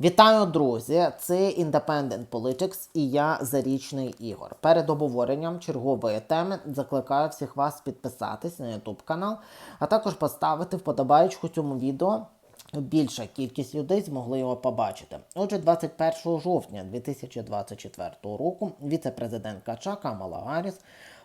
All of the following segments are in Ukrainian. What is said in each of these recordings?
Вітаю, друзі! Це Independent Politics і я Зарічний Ігор. Перед обговоренням чергової теми закликаю всіх вас підписатись на YouTube канал, а також поставити вподобаючку цьому відео. Більша кількість людей змогли його побачити. Отже, 21 жовтня 2024 року віце-президентка США Камала Гарріс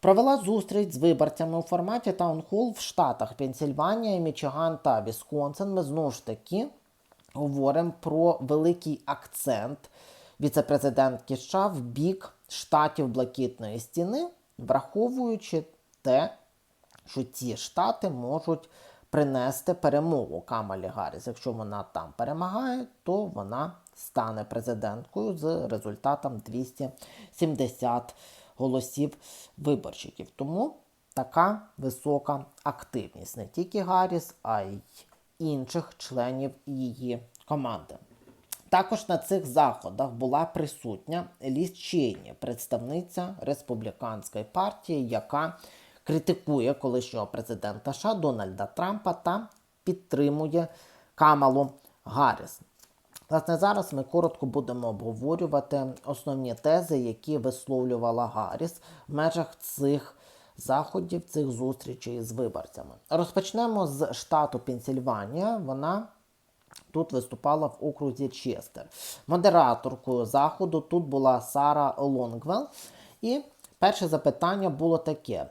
провела зустріч з виборцями у форматі таунхол в штатах Пенсільванія, Мічиган та Вісконсин. Ми знову ж таки говоримо про великий акцент віце-президентки США в бік штатів Блакитної стіни, враховуючи те, що ці штати можуть принести перемогу Камалі Гарріс. Якщо вона там перемагає, то вона стане президенткою з результатом 270 голосів виборщиків. Тому така висока активність не тільки Гарріс, а й інших членів її команди. Також на цих заходах була присутня Ліз Чейні, представниця республіканської партії, яка критикує колишнього президента США Дональда Трампа та підтримує Камалу Гарріс. Власне, зараз ми коротко будемо обговорювати основні тези, які висловлювала Гарріс в межах цих заходів, цих зустрічей з виборцями. Розпочнемо з штату Пенсільванія. Вона тут виступала в окрузі Честер. Модераторкою заходу тут була Сара Лонгвелл. І перше запитання було таке: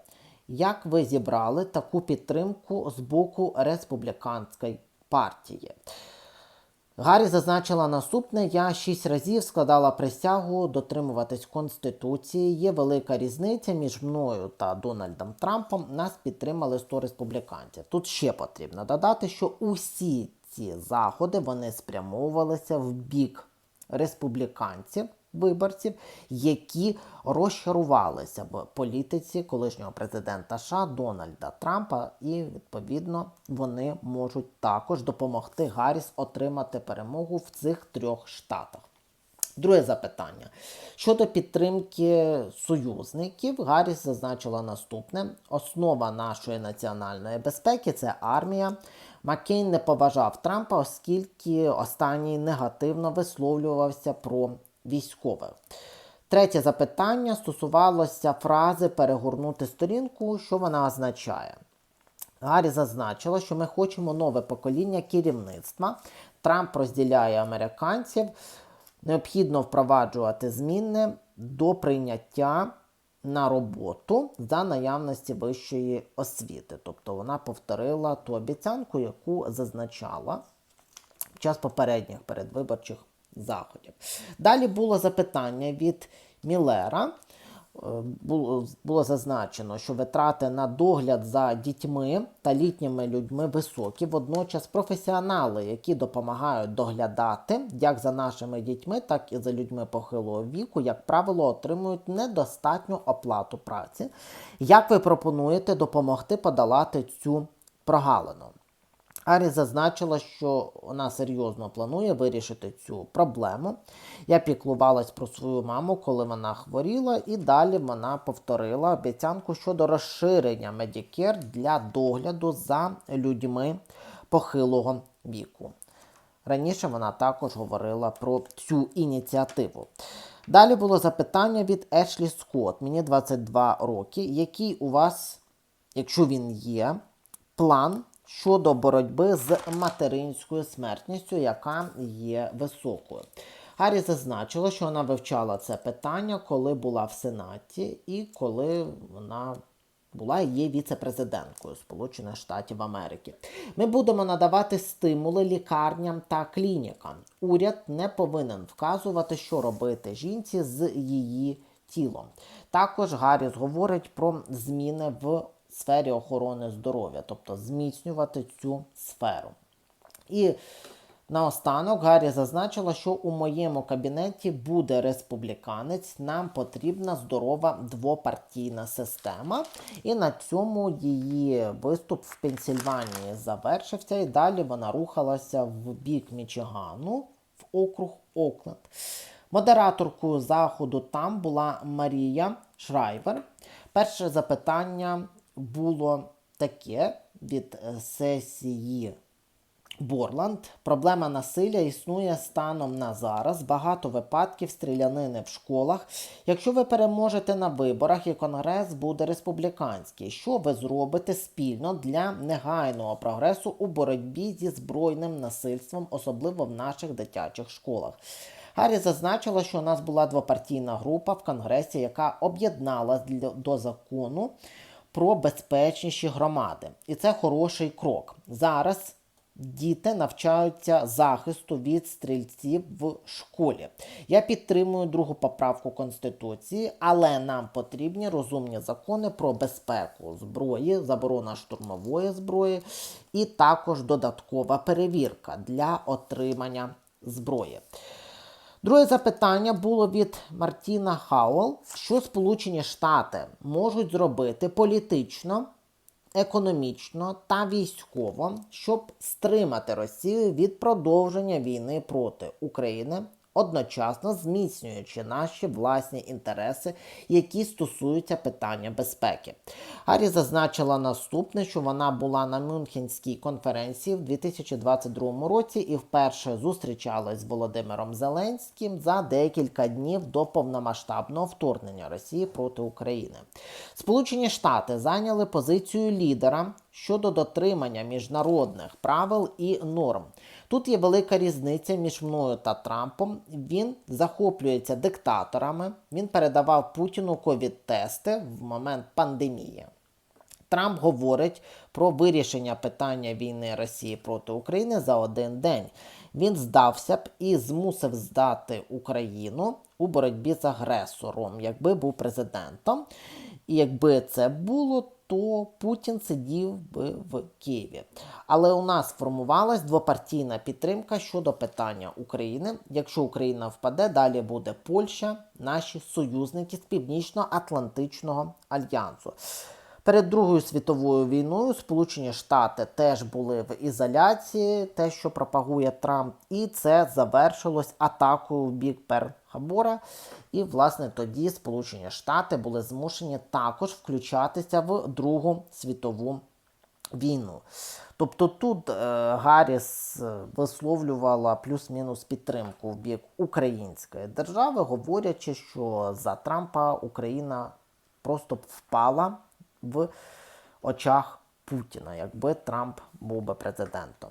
як ви зібрали таку підтримку з боку республіканської партії? Гаррі зазначила наступне: я шість разів складала присягу дотримуватись Конституції. Є велика різниця між мною та Дональдом Трампом. Нас підтримали 100 республіканців. Тут ще потрібно додати, що усі ці заходи вони спрямовувалися в бік республіканців. Виборців, які розчарувалися в політиці колишнього президента США Дональда Трампа, і відповідно вони можуть також допомогти Гарріс отримати перемогу в цих трьох штатах. Друге запитання. Щодо підтримки союзників, Гарріс зазначила наступне: основа нашої національної безпеки це армія. Маккейн не поважав Трампа, оскільки останній негативно висловлювався про військових. Третє запитання стосувалося фрази перегорнути сторінку, що вона означає. Гаррі зазначила, що ми хочемо нове покоління керівництва. Трамп розділяє американців. Необхідно впроваджувати зміни до прийняття на роботу за наявності вищої освіти. Тобто вона повторила ту обіцянку, яку зазначала в час попередніх передвиборчих заходів. Далі було запитання від Мілера. Було, було зазначено, що витрати на догляд за дітьми та літніми людьми високі. Водночас професіонали, які допомагають доглядати як за нашими дітьми, так і за людьми похилого віку, як правило, отримують недостатню оплату праці. Як ви пропонуєте допомогти подолати цю прогалину? Арі зазначила, що вона серйозно планує вирішити цю проблему. Я піклувалась про свою маму, коли вона хворіла, і далі вона повторила обіцянку щодо розширення Medicare для догляду за людьми похилого віку. Раніше вона також говорила про цю ініціативу. Далі було запитання від Ешлі Скотт, мені 22 роки. Який у вас, якщо він є, план? Щодо боротьби з материнською смертністю, яка є високою. Гаррі зазначила, що вона вивчала це питання, коли була в Сенаті, і коли вона була є віце-президенткою Сполучених Штатів Америки. Ми будемо надавати стимули лікарням та клінікам. Уряд не повинен вказувати, що робити жінці з її тілом. Також Гарріс говорить про зміни в сфері охорони здоров'я, тобто зміцнювати цю сферу. І наостанок Гаррі зазначила, що у моєму кабінеті буде республіканець, нам потрібна здорова двопартійна система. І на цьому її виступ в Пенсільванії завершився. І далі вона рухалася в бік Мічигану в округ Окленд. Модераторкою заходу там була Марія Шрайвер. Перше запитання було таке від е, сесії Борланд. Проблема насилля існує станом на зараз. Багато випадків стрілянини в школах. Якщо ви переможете на виборах і конгрес буде республіканський, що ви зробите спільно для негайного прогресу у боротьбі зі збройним насильством, особливо в наших дитячих школах? Гаррі зазначила, що у нас була двопартійна група в конгресі, яка об'єдналась до закону про безпечніші громади. І це хороший крок. Зараз діти навчаються захисту від стрільців в школі. Я підтримую другу поправку Конституції, але нам потрібні розумні закони про безпеку зброї, заборона штурмової зброї і також додаткова перевірка для отримання зброї. Друге запитання було від Мартіна Хауел, що Сполучені Штати можуть зробити політично, економічно та військово, щоб стримати Росію від продовження війни проти України, одночасно зміцнюючи наші власні інтереси, які стосуються питання безпеки. Гаррі зазначила наступне, що вона була на Мюнхенській конференції в 2022 році і вперше зустрічалась з Володимиром Зеленським за декілька днів до повномасштабного вторгнення Росії проти України. Сполучені Штати зайняли позицію лідера щодо дотримання міжнародних правил і норм. Тут є велика різниця між мною та Трампом. Він захоплюється диктаторами. Він передавав Путіну ковід-тести в момент пандемії. Трамп говорить про вирішення питання війни Росії проти України за один день. Він здався б і змусив здати Україну у боротьбі з агресором, якби був президентом. І якби це було, то Путін сидів би в Києві. Але у нас формувалась двопартійна підтримка щодо питання України. Якщо Україна впаде, далі буде Польща, наші союзники з Північно-Атлантичного альянсу. Перед Другою світовою війною Сполучені Штати теж були в ізоляції, те, що пропагує Трамп, і це завершилось атакою в бік Перл-Харбора. І, власне, тоді Сполучені Штати були змушені також включатися в Другу світову війну. Тобто тут е, Гарріс е, висловлювала плюс-мінус підтримку в бік української держави, говорячи, що за Трампа Україна просто впала в очах Путіна, якби Трамп був би президентом.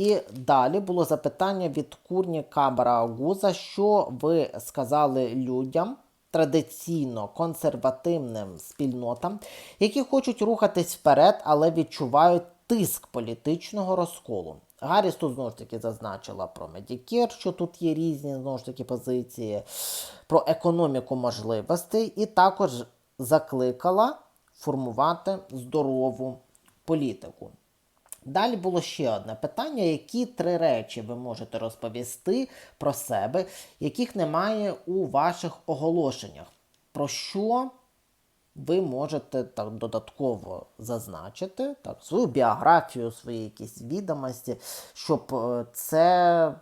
І далі було запитання від Курні Кабара Гуза, що ви сказали людям, традиційно консервативним спільнотам, які хочуть рухатись вперед, але відчувають тиск політичного розколу. Гарріс тут знову ж таки зазначила про Медікер, що тут є різні знову ж таки позиції, про економіку можливостей, і також закликала формувати здорову політику. Далі було ще одне питання: які три речі ви можете розповісти про себе, яких немає у ваших оголошеннях? Про що ви можете так додатково зазначити так, свою біографію, свої якісь відомості, щоб е, це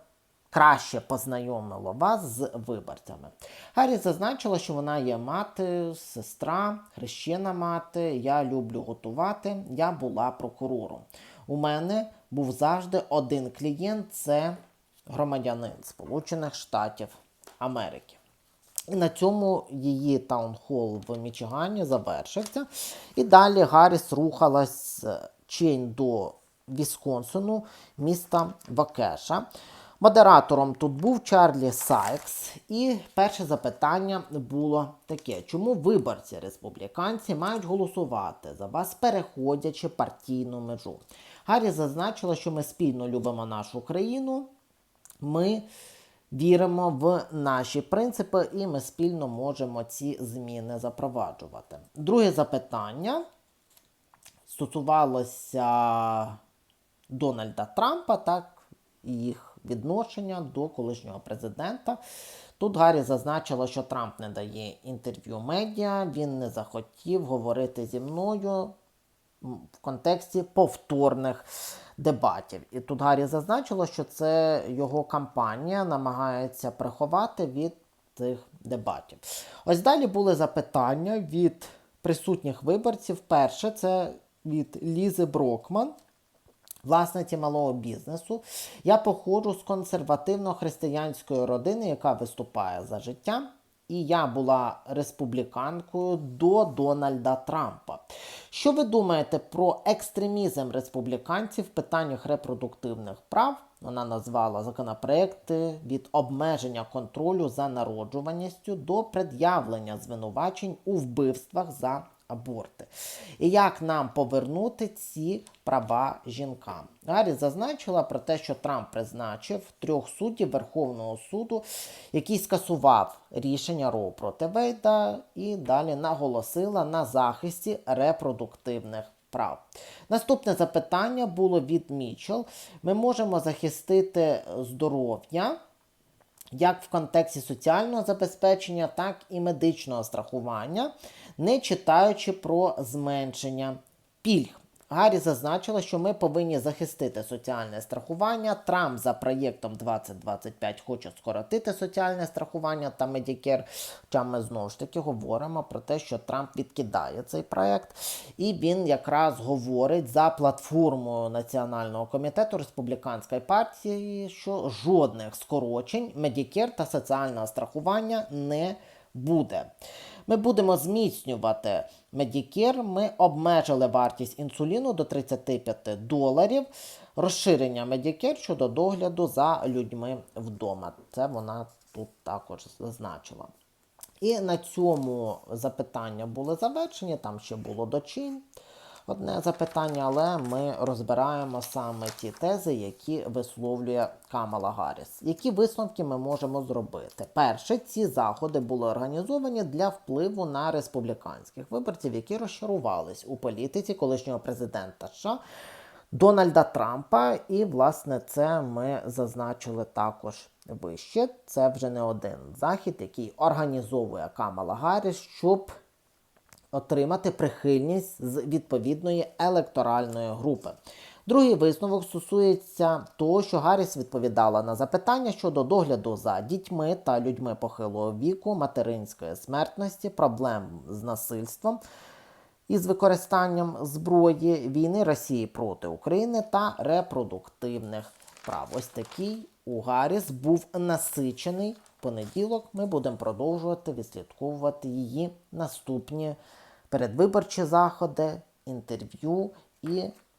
краще познайомило вас з виборцями. Гаррі зазначила, що вона є мати, сестра, хрещена мати. Я люблю готувати. Я була прокурором. У мене був завжди один клієнт це громадянин Сполучених Штатів Америки. І на цьому її таунхол в Мічигані завершився. І далі Гарріс рухалась з Чейн до Вісконсину, міста Вакеша. Модератором тут був Чарлі Сайкс, і перше запитання було таке: чому виборці республіканці мають голосувати за вас, переходячи партійну межу? Гаррі зазначила, що ми спільно любимо нашу країну. Ми віримо в наші принципи, і ми спільно можемо ці зміни запроваджувати. Друге запитання стосувалося Дональда Трампа, так, їх відношення до колишнього президента. Тут Гаррі зазначила, що Трамп не дає інтерв'ю медіа, він не захотів говорити зі мною в контексті повторних дебатів. І тут Гаррі зазначила, що це його кампанія намагається приховати від цих дебатів. Ось далі були запитання від присутніх виборців. Перше, це від Лізи Брокман. Власниці малого бізнесу. Я походжу з консервативно-християнської родини, яка виступає за життя. І я була республіканкою до Дональда Трампа. Що ви думаєте про екстремізм республіканців в питаннях репродуктивних прав? Вона назвала законопроекти від обмеження контролю за народжуваністю до пред'явлення звинувачень у вбивствах за аборти. І як нам повернути ці права жінкам? Гаррі зазначила про те, що Трамп призначив трьох суддів Верховного суду, який скасував рішення Роу проти Вейда, і далі наголосила на захисті репродуктивних прав. Наступне запитання було від Мічел. Ми можемо захистити здоров'я як в контексті соціального забезпечення, так і медичного страхування, не читаючи про зменшення пільг. Гаррі зазначила, що ми повинні захистити соціальне страхування. Трамп за проєктом 2025 хоче скоротити соціальне страхування та Medicare. Хоча ми знову ж таки говоримо про те, що Трамп відкидає цей проєкт, і він якраз говорить за платформою Національного комітету республіканської партії, що жодних скорочень Medicare та соціального страхування не буде. Ми будемо зміцнювати Medicare. Ми обмежили вартість інсуліну до 35 доларів. Розширення Medicare щодо догляду за людьми вдома. Це вона тут також зазначила. І на цьому запитання були завершені. Там ще було дочин одне запитання, але ми розбираємо саме ті тези, які висловлює Камала Гарріс. Які висновки ми можемо зробити? Перше, ці заходи були організовані для впливу на республіканських виборців, які розчарувались у політиці колишнього президента США Дональда Трампа. І, власне, це ми зазначили також вище. Це вже не один захід, який організовує Камала Гарріс, щоб отримати прихильність з відповідної електоральної групи. Другий висновок стосується того, що Гарріс відповідала на запитання щодо догляду за дітьми та людьми похилого віку, материнської смертності, проблем з насильством із використанням зброї, війни Росії проти України та репродуктивних прав. Ось такий у Гарріс був насичений понеділок. Ми будемо продовжувати відслідковувати її наступні передвиборчі заходи, інтерв'ю і